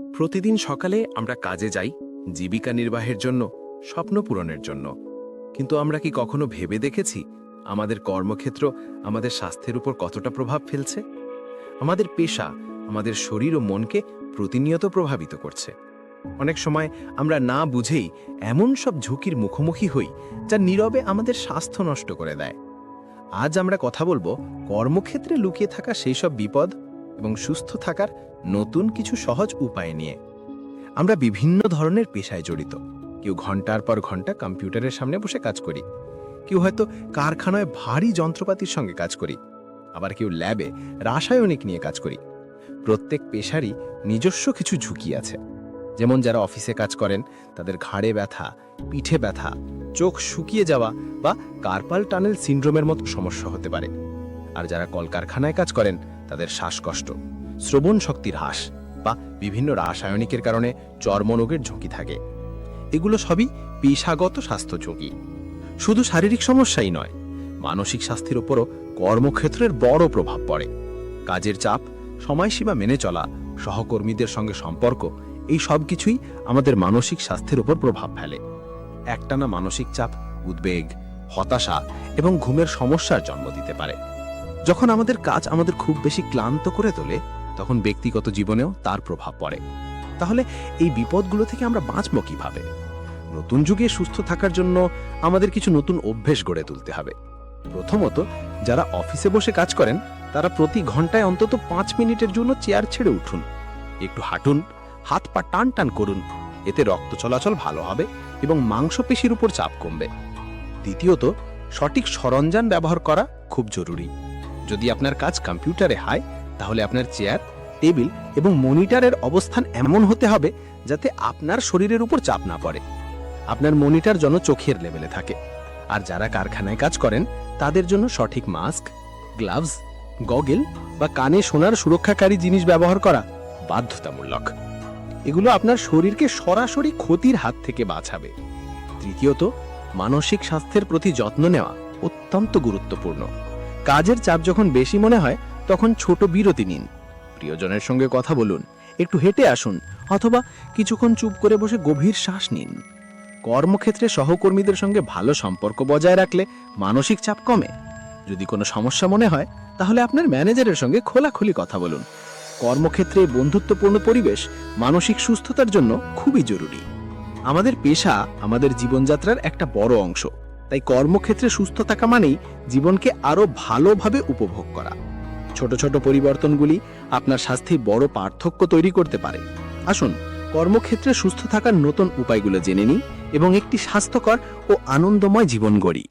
প্রতিদিন সকালে আমরা কাজে যাই, জীবিকা নির্বাহের জন্য, স্বপ্ন পূরণের জন্য। কিন্তু আমরা কি কখনো ভেবে দেখেছি আমাদের কর্মক্ষেত্র আমাদের স্বাস্থ্যের উপর কতটা প্রভাব ফেলছে? আমাদের পেশা, আমাদের শরীর ও মনকে প্রতিনিয়ত প্রভাবিত করছে। অনেক সময় আমরা না বুঝেই এমন সব ঝুঁকির মুখোমুখি হই যা নীরবে আমাদের স্বাস্থ্য নষ্ট করে দেয়। আজ আমরা কথা বলব কর্মক্ষেত্রে লুকিয়ে থাকা সেই সব বিপদ এবং সুস্থ থাকার নতুন কিছু সহজ উপায় নিয়ে। আমরা বিভিন্ন ধরনের পেশায় জড়িত। কেউ ঘণ্টার পর ঘণ্টা কম্পিউটারের সামনে বসে কাজ করি। কেউ হয়তো কারখানায় ভারী যন্ত্রপাতির সঙ্গে কাজ করি। আবার কেউ ল্যাবে রাসায়নিক নিয়ে কাজ করি। প্রত্যেক পেশারই নিজস্ব কিছু ঝুঁকি আছে। যেমন যারা অফিসে কাজ করেন, তাদের ঘাড়ে ব্যথা, পিঠে ব্যথা, চোখ শুকিয়ে যাওয়া বা কার্পাল টানেল সিন্ড্রোমের মতো সমস্যা হতে পারে। আর যারা কলকারখানায় কাজ করেন তাদের শ্বাসকষ্ট, শ্রবণ শক্তির হ্রাস বা বিভিন্ন রাসায়নিকের কারণে চর্মরোগের ঝুঁকি থাকে। এগুলো সবই পেশাগত স্বাস্থ্য ঝুঁকি। শুধু শারীরিক সমস্যাই নয়, মানসিক স্বাস্থ্যের উপরও কর্মক্ষেত্রের বড় প্রভাব পড়ে। কাজের চাপ, সময়সীমা মেনে চলা, সহকর্মীদের সঙ্গে সম্পর্ক, এই সব কিছুই আমাদের মানসিক স্বাস্থ্যের উপর প্রভাব ফেলে। একটানা মানসিক চাপ, উদ্বেগ, হতাশা এবং ঘুমের সমস্যার জন্ম দিতে পারে। যখন আমাদের কাজ আমাদের খুব বেশি ক্লান্ত করে তোলে, তখন ব্যক্তিগত জীবনেও তার প্রভাব পড়ে। তাহলে এই বিপদগুলো থেকে আমরা বাঁচব কীভাবে? নতুন যুগে সুস্থ থাকার জন্য আমাদের কিছু নতুন অভ্যেস গড়ে তুলতে হবে। প্রথমত, যারা অফিসে বসে কাজ করেন, তারা প্রতি ঘন্টায় অন্তত পাঁচ মিনিটের জন্য চেয়ার ছেড়ে উঠুন। একটু হাঁটুন, হাত পা টান টান করুন, এতে রক্ত চলাচল ভালো হবে এবং মাংসপেশির উপর চাপ কমবে। দ্বিতীয়ত, সঠিক সরঞ্জাম ব্যবহার করা খুব জরুরি। যদি আপনার কাজ কম্পিউটারে হয়, তাহলে আপনার চেয়ার, টেবিল এবং মনিটরের অবস্থান এমন হতে হবে যাতে আপনার শরীরের উপর চাপ না পড়ে। আপনার মনিটর যেন চোখের লেভেলে থাকে। আর যারা কারখানায় কাজ করেন, তাদের জন্য সঠিক মাস্ক, গ্লাভস, গগল বা কানে শোনার সুরক্ষাকারী জিনিস ব্যবহার করা বাধ্যতামূলক। এগুলো আপনার শরীরকে সরাসরি ক্ষতির হাত থেকে বাঁচাবে। তৃতীয়ত, মানসিক স্বাস্থ্যের প্রতি যত্ন নেওয়া অত্যন্ত গুরুত্বপূর্ণ। কাজের চাপ যখন বেশি মনে হয়, তখন ছোট বিরতি নিন। প্রিয়জনের সঙ্গে কথা বলুন, একটু হেঁটে আসুন, অথবা কিছুক্ষণ চুপ করে বসে গভীর শ্বাস নিন। কর্মক্ষেত্রে সহকর্মীদের সঙ্গে ভালো সম্পর্ক বজায় রাখলে মানসিক চাপ কমে। যদি কোনো সমস্যা মনে হয়, তাহলে আপনার ম্যানেজারের সঙ্গে খোলাখুলি কথা বলুন। কর্মক্ষেত্রে বন্ধুত্বপূর্ণ পরিবেশ, মানসিক সুস্থতার জন্য খুবই জরুরি। আমাদের পেশা আমাদের জীবনযাত্রার একটা বড় অংশ। তাই কর্মক্ষেত্রে সুস্থ থাকা মানেই জীবনকে আরও ভালোভাবে উপভোগ করা। ছোট ছোট পরিবর্তনগুলি আপনার স্বাস্থ্যে বড় পার্থক্য তৈরি করতে পারে। আসুন, কর্মক্ষেত্রে সুস্থ থাকার নতুন উপায়গুলো জেনে নিই এবং একটি স্বাস্থ্যকর ও আনন্দময় জীবন গড়ি।